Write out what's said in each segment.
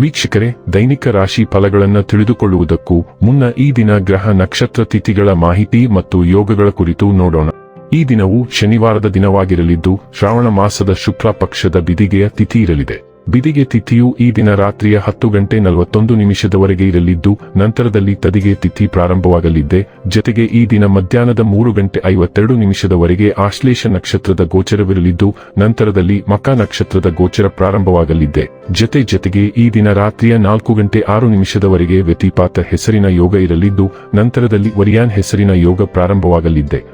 ವೀಕ್ಷಕರೇ, ದೈನಿಕ ರಾಶಿ ಫಲಗಳನ್ನು ತಿಳಿದುಕೊಳ್ಳುವುದಕ್ಕೂ ಮುನ್ನ ಈ ದಿನ ಗ್ರಹ ನಕ್ಷತ್ರ ತಿಥಿಗಳ ಮಾಹಿತಿ ಮತ್ತು ಯೋಗಗಳ ಕುರಿತು ನೋಡೋಣ. ಈ ದಿನವು ಶನಿವಾರದ ದಿನವಾಗಿರಲಿದ್ದು, ಶ್ರಾವಣ ಮಾಸದ ಶುಕ್ಲ ಪಕ್ಷದ ಬಿದಿಗೆಯ ತಿಥಿ ಇರಲಿದೆ. ಬಿದಿಗೆ ತಿಥಿಯು ಈ ದಿನ ರಾತ್ರಿಯ ಹತ್ತು ಗಂಟೆ ನಲವತ್ತೊಂದು ನಿಮಿಷದವರೆಗೆ ಇರಲಿದ್ದು, ನಂತರದಲ್ಲಿ ತದಿಗೆ ತಿಥಿ ಪ್ರಾರಂಭವಾಗಲಿದ್ದೆ. ಜತೆಗೆ ಈ ದಿನ ಮಧ್ಯಾಹ್ನದ ಮೂರು ಗಂಟೆ ಐವತ್ತೆರಡು ನಿಮಿಷದವರೆಗೆ ಆಶ್ಲೇಷ ನಕ್ಷತ್ರದ ಗೋಚರವಿರಲಿದ್ದು, ನಂತರದಲ್ಲಿ ಮಕ ನಕ್ಷತ್ರದ ಗೋಚರ ಪ್ರಾರಂಭವಾಗಲಿದ್ದೆ. ಜತೆ ಜತೆಗೆ ಈ ದಿನ ರಾತ್ರಿಯ ನಾಲ್ಕು ಗಂಟೆ ಆರು ನಿಮಿಷದವರೆಗೆ ವ್ಯತಿಪಾತ ಹೆಸರಿನ ಯೋಗ ಇರಲಿದ್ದು, ನಂತರದಲ್ಲಿ ವರಿಯಾನ್ ಹೆಸರಿನ ಯೋಗ ಪ್ರಾರಂಭವಾಗಲಿದ್ದೆ.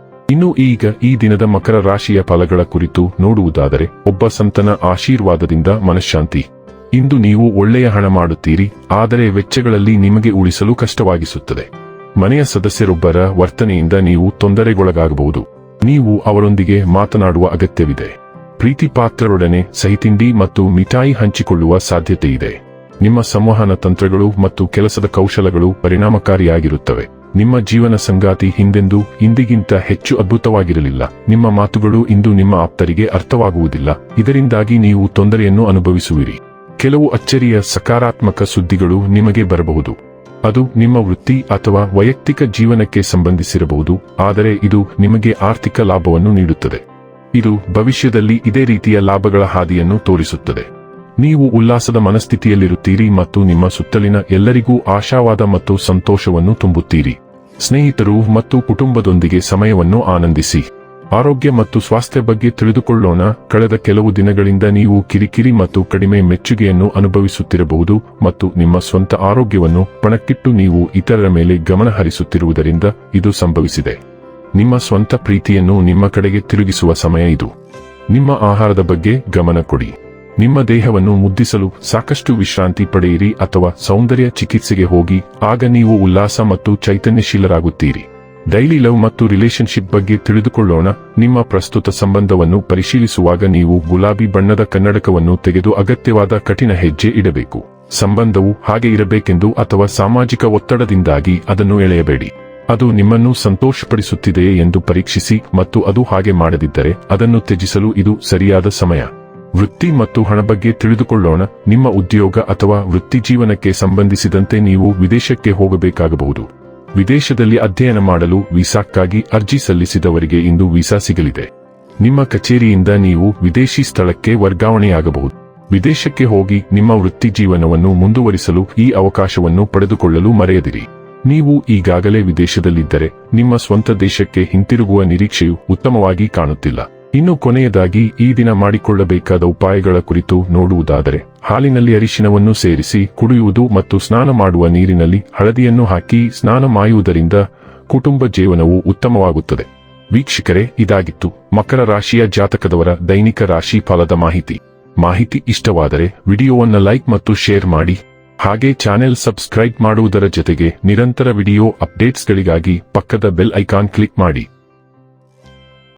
ಇನ್ನು ಈಗ ಈ ದಿನದ ಮಕರ ರಾಶಿಯ ಫಲಗಳ ಕುರಿತು ನೋಡುವುದಾದರೆ, ಒಬ್ಬ ಸಂತನ ಆಶೀರ್ವಾದದಿಂದ ಮನಃಶಾಂತಿ. ಇಂದು ನೀವು ಒಳ್ಳೆಯ ಹಣ ಮಾಡುತ್ತೀರಿ, ಆದರೆ ವೆಚ್ಚಗಳಲ್ಲಿ ನಿಮಗೆ ಉಳಿಸಲು ಕಷ್ಟವಾಗಿಸುತ್ತದೆ. ಮನೆಯ ಸದಸ್ಯರೊಬ್ಬರ ವರ್ತನೆಯಿಂದ ನೀವು ತೊಂದರೆಗೊಳಗಾಗಬಹುದು. ನೀವು ಅವರೊಂದಿಗೆ ಮಾತನಾಡುವ ಅಗತ್ಯವಿದೆ. ಪ್ರೀತಿ ಪಾತ್ರರೊಡನೆ ಸಹಿತಿಂಡಿ ಮತ್ತು ಮಿಠಾಯಿ ಹಂಚಿಕೊಳ್ಳುವ ಸಾಧ್ಯತೆ ಇದೆ ನಿಮ್ಮ ಸಂವಹನ ತಂತ್ರಗಳು ಮತ್ತು ಕೆಲಸದ ಕೌಶಲಗಳು ಪರಿಣಾಮಕಾರಿಯಾಗಿರುತ್ತವೆ. ನಿಮ್ಮ ಜೀವನ ಸಂಗಾತಿ ಹಿಂದೆಂದೂ ಇಂದಿಗಿಂತ ಹೆಚ್ಚು ಅದ್ಭುತವಾಗಿರಲಿಲ್ಲ. ನಿಮ್ಮ ಮಾತುಗಳು ಇಂದು ನಿಮ್ಮ ಆಪ್ತರಿಗೆ ಅರ್ಥವಾಗುವುದಿಲ್ಲ. ಇದರಿಂದಾಗಿ ನೀವು ತೊಂದರೆಯನ್ನು ಅನುಭವಿಸುವಿರಿ. ಕೆಲವು ಅಚ್ಚರಿಯ ಸಕಾರಾತ್ಮಕ ಸುದ್ದಿಗಳು ನಿಮಗೆ ಬರಬಹುದು. ಅದು ನಿಮ್ಮ ವೃತ್ತಿ ಅಥವಾ ವೈಯಕ್ತಿಕ ಜೀವನಕ್ಕೆ ಸಂಬಂಧಿಸಿರಬಹುದು, ಆದರೆ ಇದು ನಿಮಗೆ ಆರ್ಥಿಕ ಲಾಭವನ್ನು ನೀಡುತ್ತದೆ. ಇದು ಭವಿಷ್ಯದಲ್ಲಿ ಇದೇ ರೀತಿಯ ಲಾಭಗಳ ಹಾದಿಯನ್ನು ತೋರಿಸುತ್ತದೆ. ನೀವು ಉಲ್ಲಾಸದ ಮನಸ್ಥಿತಿಯಲ್ಲಿರುತ್ತೀರಿ ಮತ್ತು ನಿಮ್ಮ ಸುತ್ತಲಿನ ಎಲ್ಲರಿಗೂ ಆಶಾವಾದ ಮತ್ತು ಸಂತೋಷವನ್ನು ತುಂಬುತ್ತೀರಿ. ಸ್ನೇಹಿತರು ಮತ್ತು ಕುಟುಂಬದೊಂದಿಗೆ ಸಮಯವನ್ನು ಆನಂದಿಸಿ. ಆರೋಗ್ಯ ಮತ್ತು ಸ್ವಾಸ್ಥ್ಯ ಬಗ್ಗೆ ತಿಳಿದುಕೊಳ್ಳೋಣ. ಕಳೆದ ಕೆಲವು ದಿನಗಳಿಂದ ನೀವು ಕಿರಿಕಿರಿ ಮತ್ತು ಕಡಿಮೆ ಮೆಚ್ಚುಗೆಯನ್ನು ಅನುಭವಿಸುತ್ತಿರಬಹುದು ಮತ್ತು ನಿಮ್ಮ ಸ್ವಂತ ಆರೋಗ್ಯವನ್ನು ಪಣಕ್ಕಿಟ್ಟು ನೀವು ಇತರರ ಮೇಲೆ ಗಮನ ಹರಿಸುತ್ತಿರುವುದರಿಂದ ಇದು ಸಂಭವಿಸಿದೆ. ನಿಮ್ಮ ಸ್ವಂತ ಪ್ರೀತಿಯನ್ನು ನಿಮ್ಮ ಕಡೆಗೆ ತಿರುಗಿಸುವ ಸಮಯ ಇದು. ನಿಮ್ಮ ಆಹಾರದ ಬಗ್ಗೆ ಗಮನ ಕೊಡಿ. ನಿಮ್ಮ ದೇಹವನ್ನು ಮುದ್ದಿಸಲು ಸಾಕಷ್ಟು ವಿಶ್ರಾಂತಿ ಪಡೆಯಿರಿ ಅಥವಾ ಸೌಂದರ್ಯ ಚಿಕಿತ್ಸೆಗೆ ಹೋಗಿ, ಆಗ ನೀವು ಉಲ್ಲಾಸ ಮತ್ತು ಚೈತನ್ಯಶೀಲರಾಗುತ್ತೀರಿ. ಡೈಲಿ ಲವ್ ಮತ್ತು ರಿಲೇಶನ್ಶಿಪ್ ಬಗ್ಗೆ ತಿಳಿದುಕೊಳ್ಳೋಣ. ನಿಮ್ಮ ಪ್ರಸ್ತುತ ಸಂಬಂಧವನ್ನು ಪರಿಶೀಲಿಸುವಾಗ ನೀವು ಗುಲಾಬಿ ಬಣ್ಣದ ಕನ್ನಡಕವನ್ನು ತೆಗೆದು ಅಗತ್ಯವಾದ ಕಠಿಣ ಹೆಜ್ಜೆ ಇಡಬೇಕು. ಸಂಬಂಧವು ಹಾಗೆ ಇರಬೇಕೆಂದು ಅಥವಾ ಸಾಮಾಜಿಕ ಒತ್ತಡದಿಂದಾಗಿ ಅದನ್ನು ಎಳೆಯಬೇಡಿ. ಅದು ನಿಮ್ಮನ್ನು ಸಂತೋಷಪಡಿಸುತ್ತಿದೆಯೇ ಎಂದು ಪರೀಕ್ಷಿಸಿ ಮತ್ತು ಅದು ಹಾಗೆ ಮಾಡದಿದ್ದರೆ ಅದನ್ನು ತ್ಯಜಿಸಲು ಇದು ಸರಿಯಾದ ಸಮಯ. ವೃತ್ತಿ ಮತ್ತು ಹಣ ಬಗ್ಗೆ ತಿಳಿದುಕೊಳ್ಳೋಣ. ನಿಮ್ಮ ಉದ್ಯೋಗ ಅಥವಾ ವೃತ್ತಿ ಜೀವನಕ್ಕೆ ಸಂಬಂಧಿಸಿದಂತೆ ನೀವು ವಿದೇಶಕ್ಕೆ ಹೋಗಬೇಕಾಗಬಹುದು. ವಿದೇಶದಲ್ಲಿ ಅಧ್ಯಯನ ಮಾಡಲು ವೀಸಾಕ್ಕಾಗಿ ಅರ್ಜಿ ಸಲ್ಲಿಸಿದವರಿಗೆ ಇಂದು ವೀಸಾ ಸಿಗಲಿದೆ. ನಿಮ್ಮ ಕಚೇರಿಯಿಂದ ನೀವು ವಿದೇಶಿ ಸ್ಥಳಕ್ಕೆ ವರ್ಗಾವಣೆಯಾಗಬಹುದು. ವಿದೇಶಕ್ಕೆ ಹೋಗಿ ನಿಮ್ಮ ವೃತ್ತಿ ಜೀವನವನ್ನು ಮುಂದುವರಿಸಲು ಈ ಅವಕಾಶವನ್ನು ಪಡೆದುಕೊಳ್ಳಲು ಮರೆಯದಿರಿ. ನೀವು ಈಗಾಗಲೇ ವಿದೇಶದಲ್ಲಿದ್ದರೆ ನಿಮ್ಮ ಸ್ವಂತ ದೇಶಕ್ಕೆ ಹಿಂತಿರುಗುವ ನಿರೀಕ್ಷೆಯು ಉತ್ತಮವಾಗಿ ಕಾಣುತ್ತಿಲ್ಲ. ಇನ್ನು ಕೊನೆಯದಾಗಿ ಈ ದಿನ ಮಾಡಿಕೊಳ್ಳಬೇಕಾದ ಉಪಾಯಗಳ ಕುರಿತು ನೋಡುವುದಾದರೆ, ಹಾಲಿನಲ್ಲಿ ಅರಿಶಿನವನ್ನು ಸೇರಿಸಿ ಕುಡಿಯುವುದು ಮತ್ತು ಸ್ನಾನ ಮಾಡುವ ನೀರಿನಲ್ಲಿ ಹಳದಿಯನ್ನು ಹಾಕಿ ಸ್ನಾನ ಮಾಯುವುದರಿಂದ ಕುಟುಂಬ ಜೀವನವು ಉತ್ತಮವಾಗುತ್ತದೆ. ವೀಕ್ಷಕರೇ, ಇದಾಗಿತ್ತು ಮಕರ ರಾಶಿಯ ಜಾತಕದವರ ದೈನಿಕ ರಾಶಿ ಫಲದ ಮಾಹಿತಿ. ಮಾಹಿತಿ ಇಷ್ಟವಾದರೆ ವಿಡಿಯೋವನ್ನು ಲೈಕ್ ಮತ್ತು ಶೇರ್ ಮಾಡಿ. ಹಾಗೆ ಚಾನೆಲ್ ಸಬ್ಸ್ಕ್ರೈಬ್ ಮಾಡುವುದರ ಜೊತೆಗೆ ನಿರಂತರ ವಿಡಿಯೋ ಅಪ್ಡೇಟ್ಸ್ಗಳಿಗಾಗಿ ಪಕ್ಕದ ಬೆಲ್ ಐಕಾನ್ ಕ್ಲಿಕ್ ಮಾಡಿ.